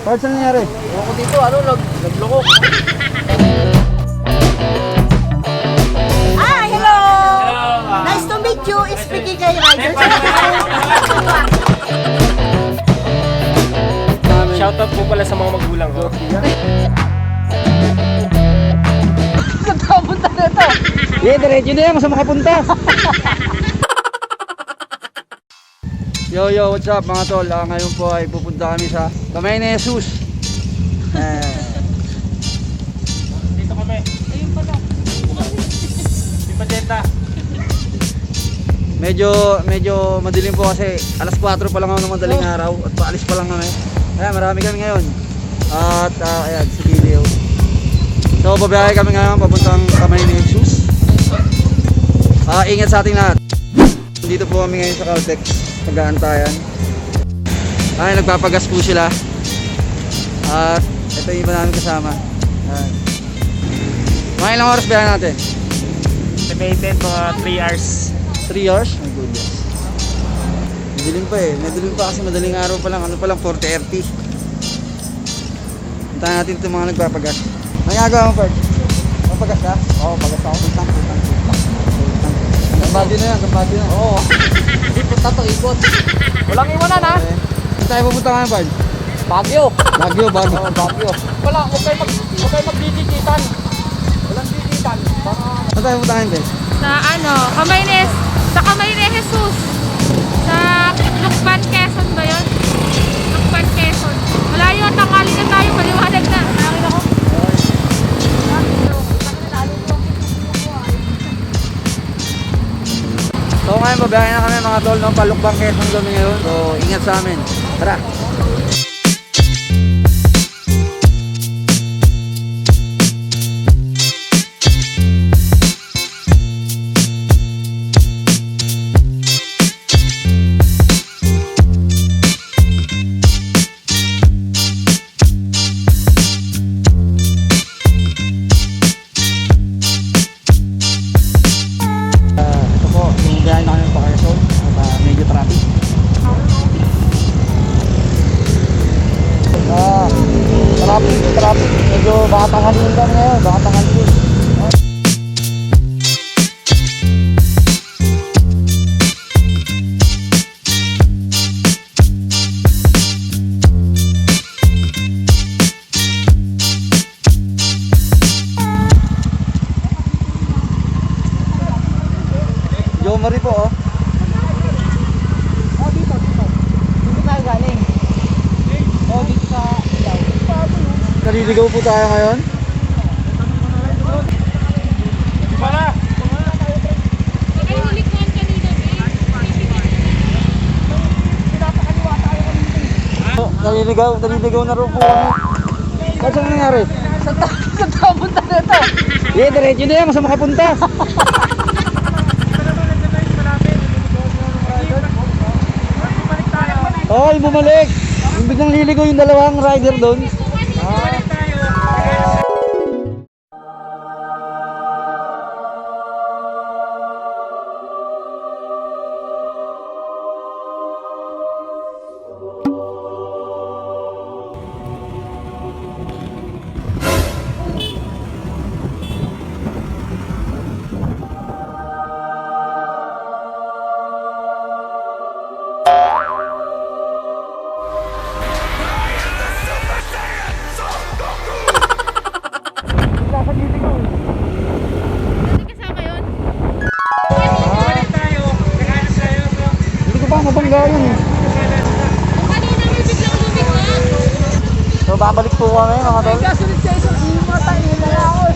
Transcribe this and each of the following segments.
Parts, ano nangyari? Ako dito, ano, nag, nagloko. Ah, hello! Nice to meet you. Speaking kay Ryder. Shoutout po pala sa mga magulang ko. Eh, diretso na yan. Masa makapunta. yo, yo, what's up mga tol? Ah, ngayon po ay pupunta kami sa Kamay ni Jesus. Eh, Dito kami. Ayun pala. Di Magenta. medyo, medyo madilim po kasi alas 4 pa lang ako ng madaling araw at paalis pa lang kami. Kaya marami kami ngayon. At ah, ayan, si Kilio. So, babiyahe kami ngayon papuntang Kamay ni Jesus. Ah, ingat sa ating lahat. Dito po kami ngayon sa Caltex. Nag-aantayan. Ay, nagpapagas po sila. At ito yung iba namin kasama. Ayan. Mga ilang oras biyahe natin? Estimated mga 3 hours. 3 hours? My goodness. Madilim pa eh. Madilim pa kasi madaling araw pa lang. Ano pa lang, 4.30. Puntahan natin itong mga nagpapagas. Ginagawa mo, Ferd? Papagas ka? Oo, pagas ako. Tutang, tutang, tutang. Gambado na yan, gambado na. Oo. Ikot na to, ikot. Walang iwanan ha. Saan tayo pupunta ngayon, Ferd? Bagyo. Baguio, Baguio. Oo, Bagyo. Wala, huwag kayo mag, huwag kayo magdidigitan. Walang digitan. Baka Saan tayo pupunta ngayon, Ben? sa ano, kamay ni, sa kamay ni Jesus. Sa Lukban, Quezon ba yun? Lukban, Quezon. Malayo, tangali na tayo, maliwanag na. Ngayon, babiyahe na kami mga tol, no? Palukbang Quezon kami ngayon. So, ingat sa amin. Tara! Kami ngayon, baka tanghaliin. Jo Marie po, oh. Oh, dito, dito. Dito tayo galing. Oh, dito sa ilaw. Naliligaw po tayo ngayon. Para. Ikaw yung likuan kanina, Oh, naliligaw, naliligaw na rin po kami. Ano saan nangyari? Sa ta sa tayo punta nito. Eh, diretso na yan, masa makapunta. Ay, bumalik. Yung biglang liligaw yung dalawang rider doon. Mabangga yun eh. So, babalik po kami mga tol. Kasunod sa isang imatay nila ako.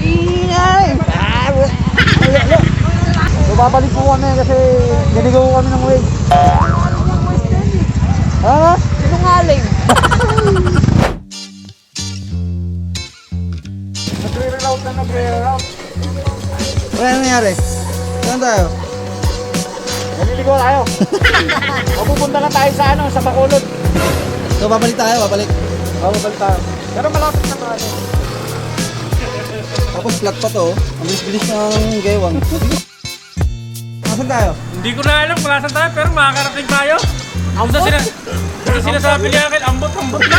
Ingay! Wala. Wala, wala. So, babalik po kami kasi niligaw kami ng way. Ha? Sinungaling. Nagre-reroute na nagre-reroute. Na nangyari? Saan tayo? Naliligaw tayo. Mapupunta na tayo sa ano, sa Bacolod. So, babalik tayo, babalik. Oo, babalik tayo. Pero malapit na tayo. Tapos flat pa to. Ang bilis-bilis ng gaywang. Nasaan tayo? Hindi ko na alam kung nasan tayo, pero makakarating tayo. Ang sa sila, sa sinasabi niya akin, ambot malambot na.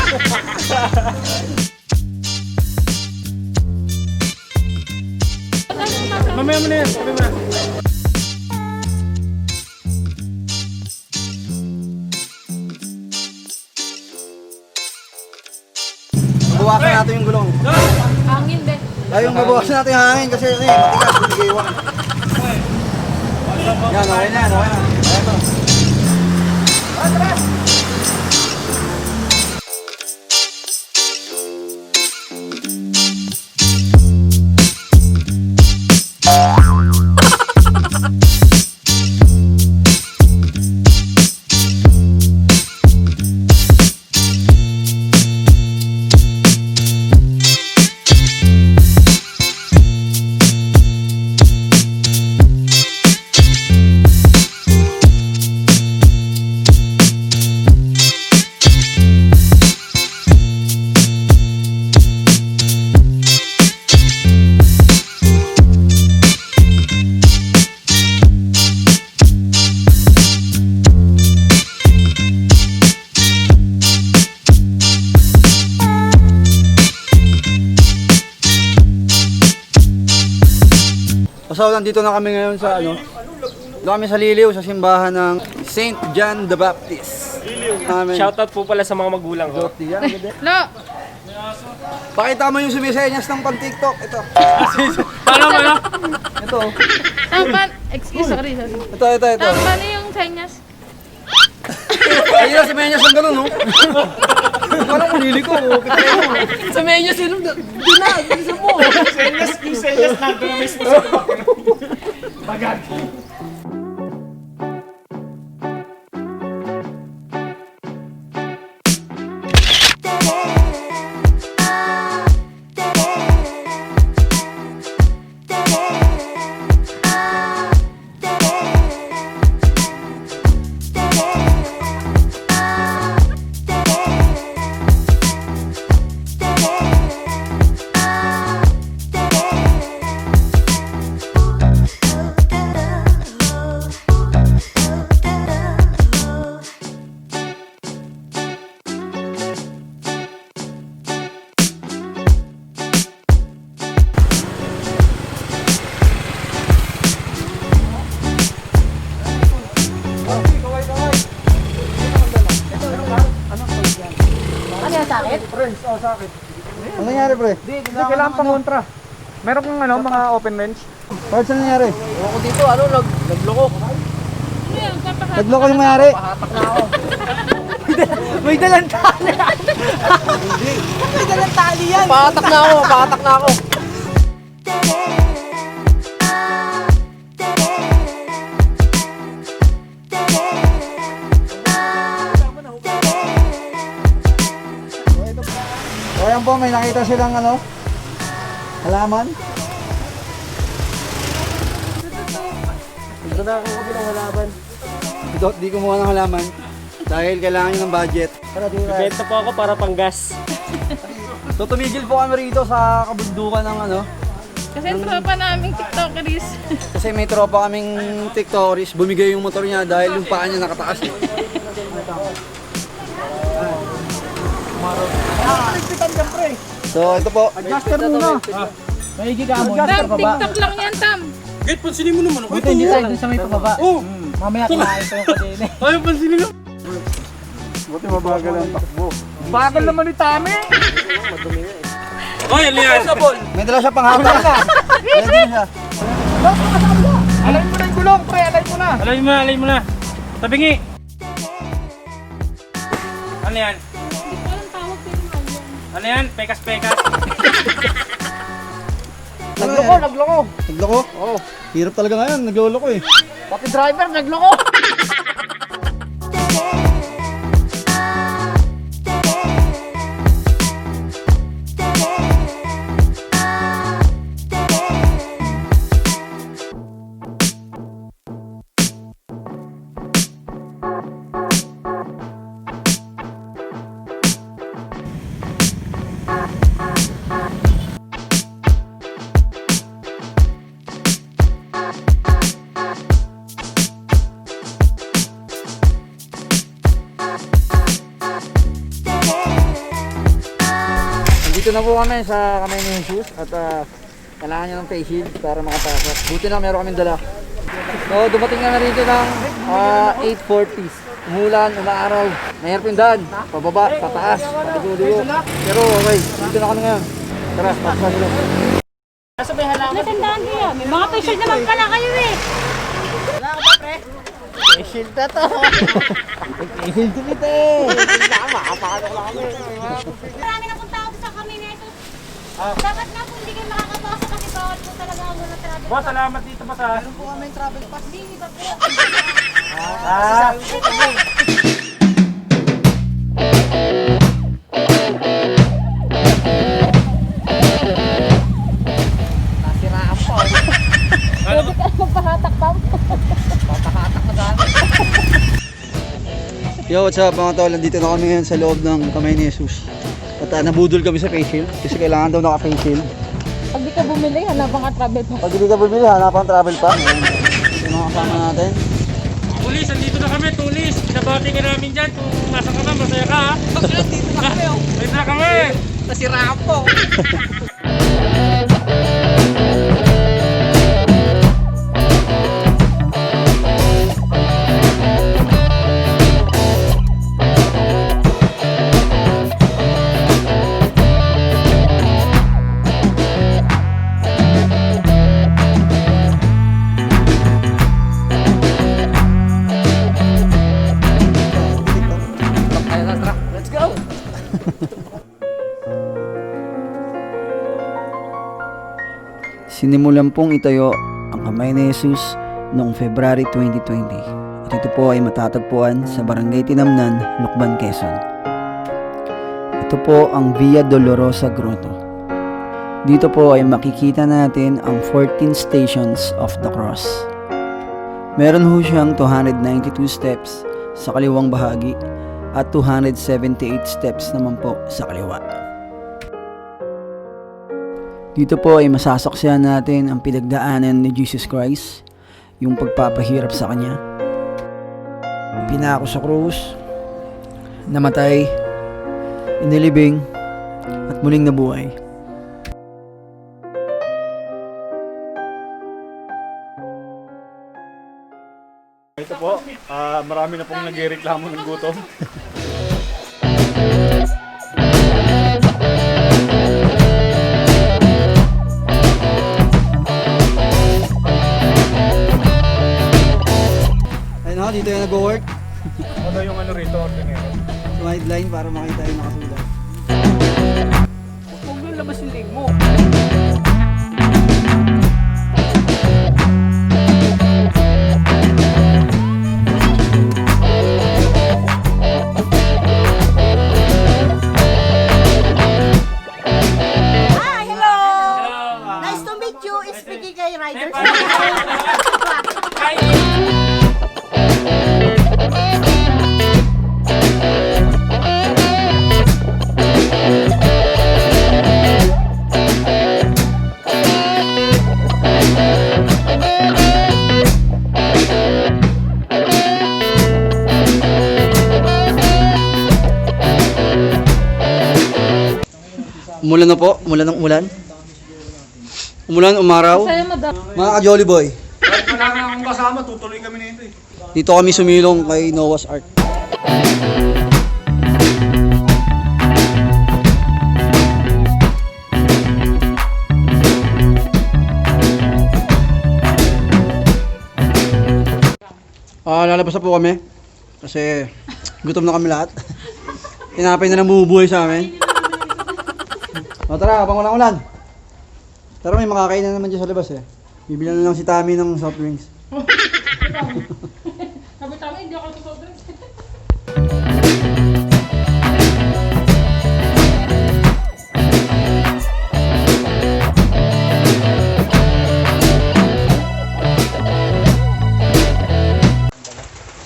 Mamaya mo na yan. Sabi mo na. Bawasan natin yung gulong. Hangin din. Ay, yung babawasan natin yung hangin kasi ano eh, matigas, binigaywan. Yan, okay na, okay na. Ayan to. So, nandito na kami ngayon sa ano, doon kami sa Liliw, sa simbahan ng St. John the Baptist. Amen. Shoutout po pala sa mga magulang ko. Yan, ganda. Lo, Pakita mo yung sumisenyas ng pang-TikTok. Ito. Paano mo na? Ito. tampan. Excuse, sorry, sorry. Ito, ito, ito. Tampan yung senyas. Ayun na, sumenyas ng ganun, no? Parang manili ko. Sumenyas yun. Doon na, bilisan mo. Senyas, yung senyas mismo sa Bagag. Ano pangontra. Meron kang ano, mga open range? Bakit saan nangyari? Ako dito, ano, nag, nagloko. Ano yun? Papahat. Nagloko yung nangyari. Pahatak na ako. May dalang tali. May dalang tali yan. Pahatak na ako, pahatak na ako. O yan po, may nakita silang ano, halaman. Ito na ako ng halaman. Ito, di kumuha ng halaman. Dahil kailangan nyo ng budget. Benta po ako para pang gas. So tumigil po kami rito sa kabundukan ng ano. Kasi tropa naming tiktokeris. Kasi may tropa kaming tiktokeris. Bumigay yung motor niya dahil yung paa niya nakataas. Eh. So ito po. Adjuster muna. Maigi ka mo. Tam, tiktok lang yan, Tam. Gait, pansinin mo naman. Buti hindi tayo dun sa may pababa. Oh! Mamaya kinain ko yung kadena. Ay, pansinin mo. Buti mabagal ang takbo. Bagal naman ni Tami. Hoy, yan? May dala siya pang hapon. Ready na siya. Alay mo na yung gulong, pre. Alay mo na. Alay mo na, alay mo na. Tabingi. Ano yan? Ano yan? Pekas-pekas. Nagloko, nagloko. Nagloko? Oo. Hirap talaga ngayon. Nagloloko eh. Pati driver, nagloko. dito na po kami sa kamay ni Jesus at ah, kailangan niya ng face shield para makapasok. Buti na meron kaming dala. So dumating na na rito ng ah, 8.40s. Umulan, umaaraw. Mahirap yung daan. Pababa, pataas, patuloy. Pero okay, dito na kami ngayon. Tara, pasok na sila. Natandaan kayo. May mga facial naman pala kayo eh. Shield na to. Shield to meet eh! Marami na pong tao sa kami nito. Dapat na po hindi kayo makakapasok kasi bawal po talaga ang muna travel. Boss, salamat dito pa sa... po kami travel pass. Hindi ba po? Ah, Nasiraan po. Magpahatak pa. Patahatak na dami. Yo, what's up mga tol? Nandito na kami ngayon sa loob ng kamay ni Jesus. At ah, nabudol kami sa face shield kasi kailangan daw naka-face shield. Pag di ka bumili, hanapan ka travel pa. Pag hindi ka bumili, hanapan travel pa. Yung mga kasama natin. Tulis, andito na kami, Tulis. Pinabati ka namin dyan. Kung nasa ka na, masaya ka ha. Dito na kami oh. Dito na kami. Nasiraan po. Sinimulan pong itayo ang kamay ni Jesus noong February 2020 at ito po ay matatagpuan sa Barangay Tinamnan, Lukban, Quezon. Ito po ang Via Dolorosa Grotto. Dito po ay makikita natin ang 14 Stations of the Cross. Meron ho siyang 292 steps sa kaliwang bahagi at 278 steps naman po sa kaliwa. Dito po ay masasaksihan natin ang pinagdaanan ni Jesus Christ, yung pagpapahirap sa Kanya. Pinako sa krus, namatay, inilibing, at muling nabuhay. Ito po, ah, marami na pong nagreklamo ng gutom. Slide line para makita yung nakasulat. Huwag nyo labas yung leg mo. Umulan na po, umulan ng umulan. Umulan, umaraw. Mga ka-Jolly Boy, Kahit wala nga akong kasama, tutuloy kami na ito eh. dito kami sumilong kay Noah's Ark. Ah, lalabas na po kami. Kasi gutom na kami lahat. Tinapay na lang bumubuhay sa amin. O tara, habang walang ulan. Tara, may makakain na naman dyan sa labas eh. Bibilan na lang si Tami ng soft drinks. Sabi tama, hindi ako sobrang.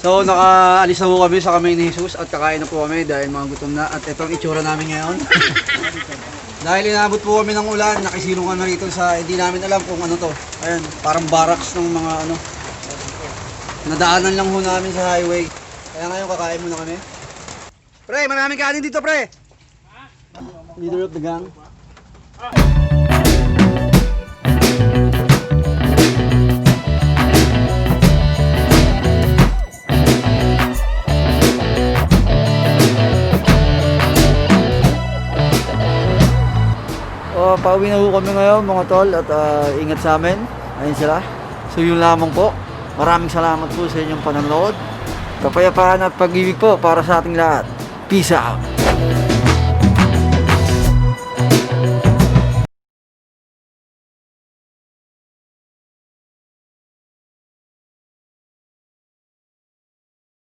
So, nakaalis na po kami sa kamay ni Jesus at kakain na po kami dahil mga gutom na at ito ang itsura namin ngayon. dahil inabot po kami ng ulan, nakisilong kami rito sa hindi namin alam kung ano to. Ayan, parang barracks ng mga ano. Nadaanan lang ho namin sa highway. Kaya ngayon kakain muna kami. Pre, maraming kanin dito pre! Leader of the gang. Pauwi na ho kami ngayon mga tol at ah, ingat sa amin. Ayun sila. So yun lamang po. Maraming salamat po sa inyong panonood. Kapayapaan at pag-ibig po para sa ating lahat. Peace out.